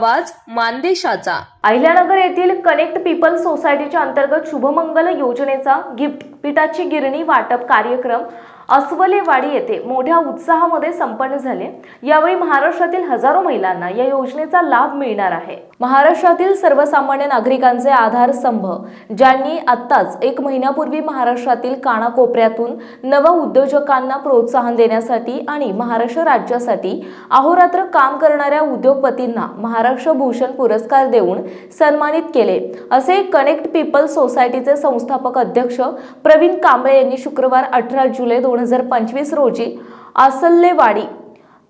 आवाज मानदेशाचा. अहिल्यानगर येथील connect people सोसायटीच्या अंतर्गत शुभमंगल योजनेचा गिफ्ट पिठाची गिरणी वाटप कार्यक्रम अस्वलेवाडी येथे मोठ्या उत्साहामध्ये संपन्न झाले. यावेळी महाराष्ट्रातील हजारो महिलांना या योजनेचा लाभ मिळणार आहे. महाराष्ट्रातील सर्वसामान्य नागरिकांचे आधारस्तंभ ज्यांनी आत्ताच एक महिन्यापूर्वी महाराष्ट्रातील कानाकोपऱ्यातून नव उद्योजकांना प्रोत्साहन देण्यासाठी आणि महाराष्ट्र राज्यासाठी अहोरात्र काम करणाऱ्या उद्योगपतींना महाराष्ट्र भूषण पुरस्कार देऊन सन्मानित केले असे कनेक्ट पीपल सोसायटीचे संस्थापक अध्यक्ष प्रवीण कांबळे यांनी शुक्रवार अठरा जुलै दोन हजार पंचवीस रोजी आसल्लेवाडी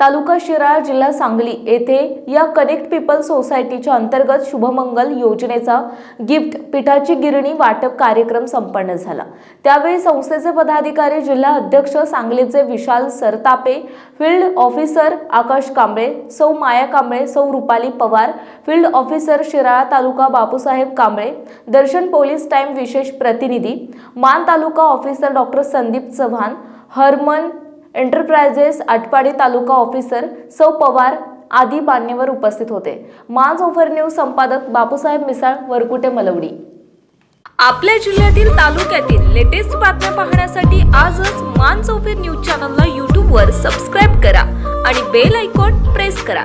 तालुका शिराळा जिल्हा सांगली येथे या कनेक्ट पीपल सोसायटीच्या अंतर्गत शुभमंगल योजनेचा गिफ्ट पिठाची गिरणी वाटप कार्यक्रम संपन्न झाला. त्यावेळी संस्थेचे पदाधिकारी जिल्हा अध्यक्ष सांगलीचे Vishal Sartape field officer Akash Kamble Sau Maya Kamble Sau Rupali Pawar field officer Shirala taluka Bapusaheb Kamble Darshan police time विशेष प्रतिनिधी Maan taluka officer doctor Sandeep Chavan Harman enterprises Atpadi taluka officer Sau Pawar आदी मान्यवर उपस्थित होते. माज over news संपादक बापूसाहेब मिसाळ वरकुटे मलवडी. आपल्या जिल्ह्यातील तालुक्यातील लेटेस्ट बातम्या पाहण्यासाठी आजच मान चौफेर न्यूज चॅनलला यूट्यूबवर सबस्क्राईब करा आणि बेल आयकॉन प्रेस करा.